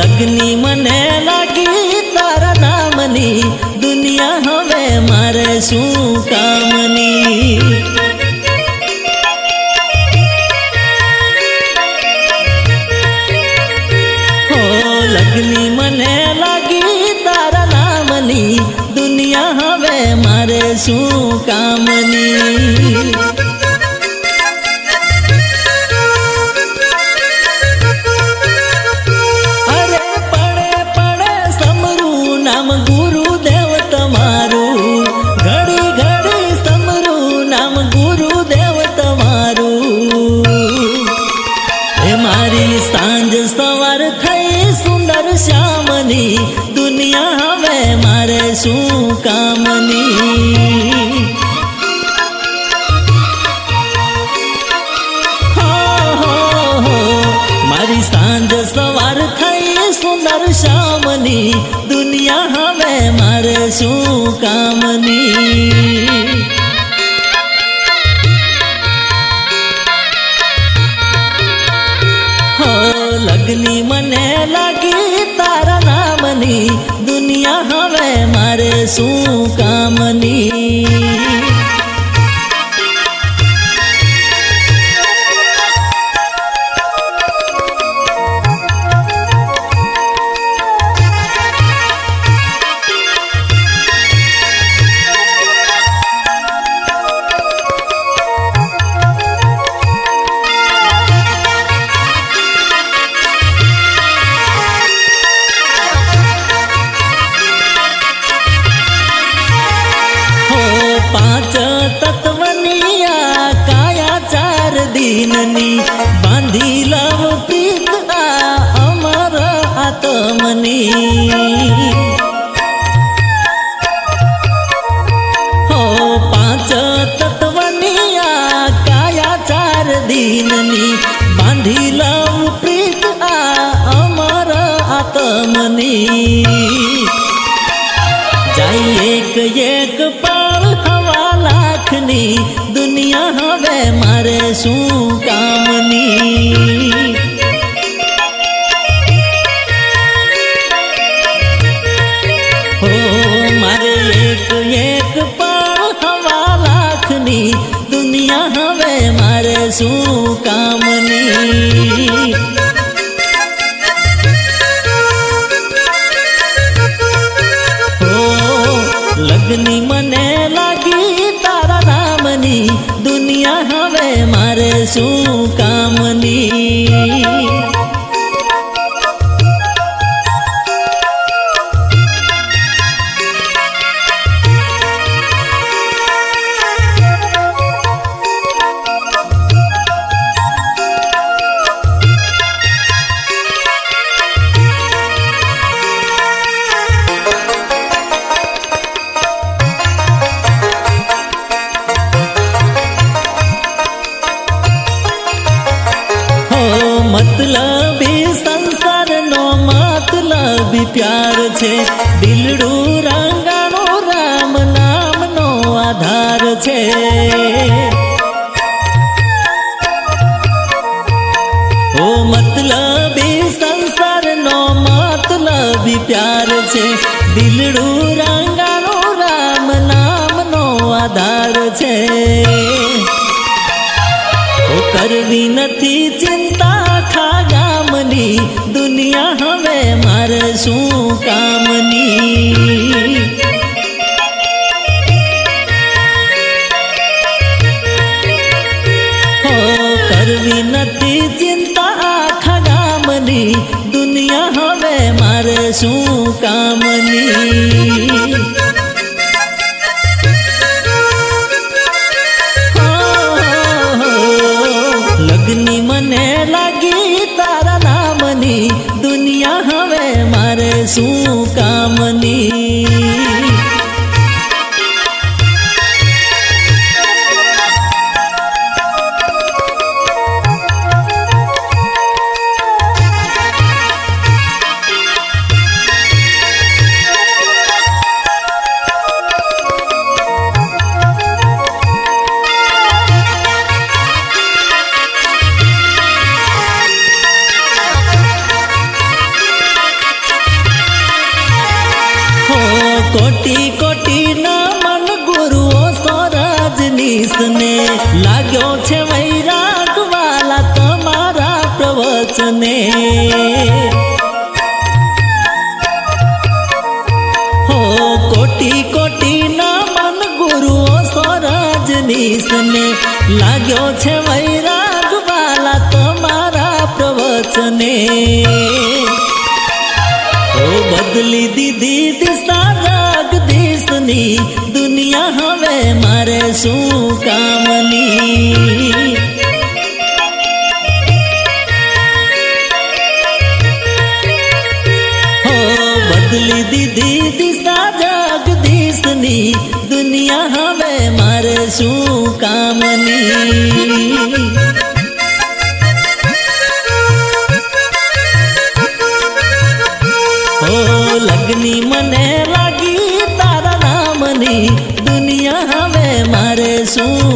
હો લગ્ની મને લાગી તારા નામની દુનિયા હવે મારે શું કામની હો લગ્ની મને લાગી તારા નામની દુનિયા હવે મારે શું કામની શ્યામની દુનિયા હવે મારે શું કામની હો, હો, હો. મારી સાંજ સવાર થઈ સુંદર શ્યામની દુનિયા નામની દુનિયા હવે મારે શું દિનની બાંધી લવ પ્રીત આ અમર આત્મની જાય એક એક પળ હવા લાખની દુનિયા હવે મારે શું મારે શું કામની હો લગ્ની મને લાગી તારા નામની દુનિયા હવે મારે શું પ્યાર છે. દિલડું રંગાણો રામ નામનો આધાર છે. ઓ મતલબી સંસારનો મતલબી પ્યાર છે. દિલડું રંગાણો રામ નામનો આધાર છે. કરવી નથી ચિંતા ખા ગામની શું કામની હો કરવી નથી ચિંતા આખા ગામની દુનિયા હવે મારે શું કામની કોટી કોટી ના મન ગુરુઓ સ્વરાજનીશને. લાગ્યો છે વૈરાગ વાલા તમારા પ્રવચને. હો કોટી કોટી ના મન ગુરુઓ સ્વરાજનીશને. લાગ્યો છે વૈરાગ વાલા તમારા પ્રવચને. બદલી દીધી દિશા કામની, દુનિયા હવે મારે શું કામની? હો, બદલી દીધી દિશા જગદીશની, દુનિયા હવે મારે શું કામની? દુનિયા હવે મારે શું